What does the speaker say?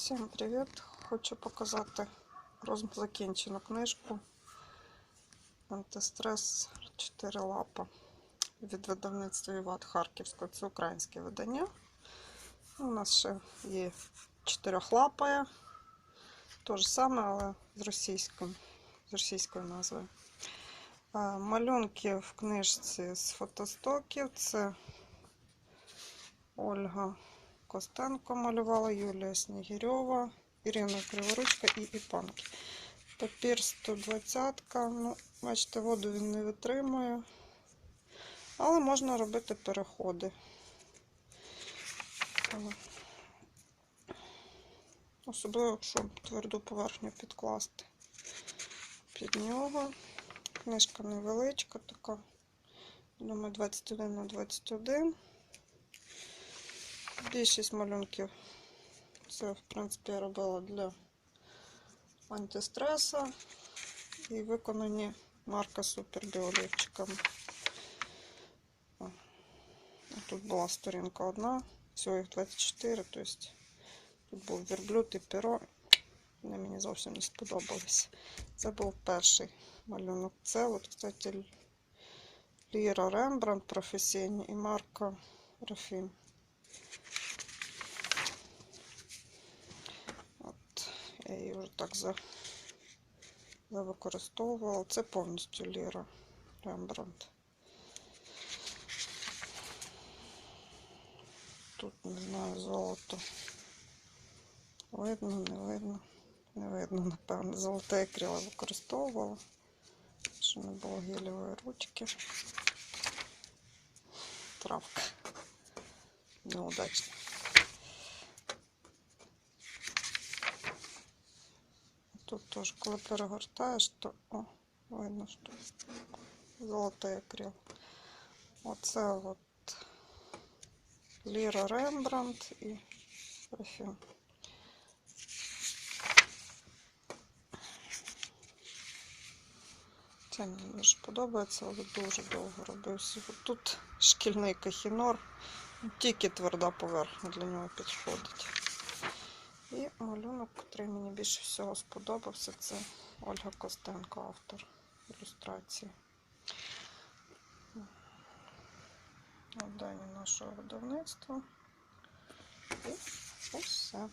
Всім привіт! Хочу показати закінчену книжку Антистрес 4 лапа від видавництва Іват Харківського. Це українське видання. У нас ще є чотирьохлапає. Те ж саме, але з російською, з російською назвою. Е, Малюнки в книжці з фотостоків. Це Ольга Костенко малювала, Юлія Снігирьова, Ірина Криворучка і Іпанки. Папір 120. Ну, бачите, воду він не витримує. Але можна робити переходи. Особливо, якщо тверду поверхню підкласти під нього. Книжка невеличка, така, думаю, 21 на 21. Більшість малюнків це, в принципі, я робила для антистреса і виконані марка супербіолівчиками. Тут була сторінка одна, всього їх 24, тобто тут був верблюд і перо. Вони мені зовсім не сподобались. Це був перший малюнок. Це, от, кстати, Ліра Рембрандт професійні і марка Рафін. От, я її вже так за, завикористовувала. Це повністю Ліра Рембрандт. Тут не знаю, золото. Видно, не видно. Не видно, напевно. Золоте акрил використовувала. Що не було гелевої ручки. Травка. Неудачна. Тут теж, коли перегортаєш, то о, видно, що золотий акрил. Оце от Ліра Рембрандт і Рафін. Це мені дуже подобається, але дуже довго робився. Тут шкільний кахінор, тільки тверда поверхня для нього підходить. І малюнок, який мені більше всього сподобався, це Ольга Костенко, автор ілюстрації. Дані нашого видавництва. І все.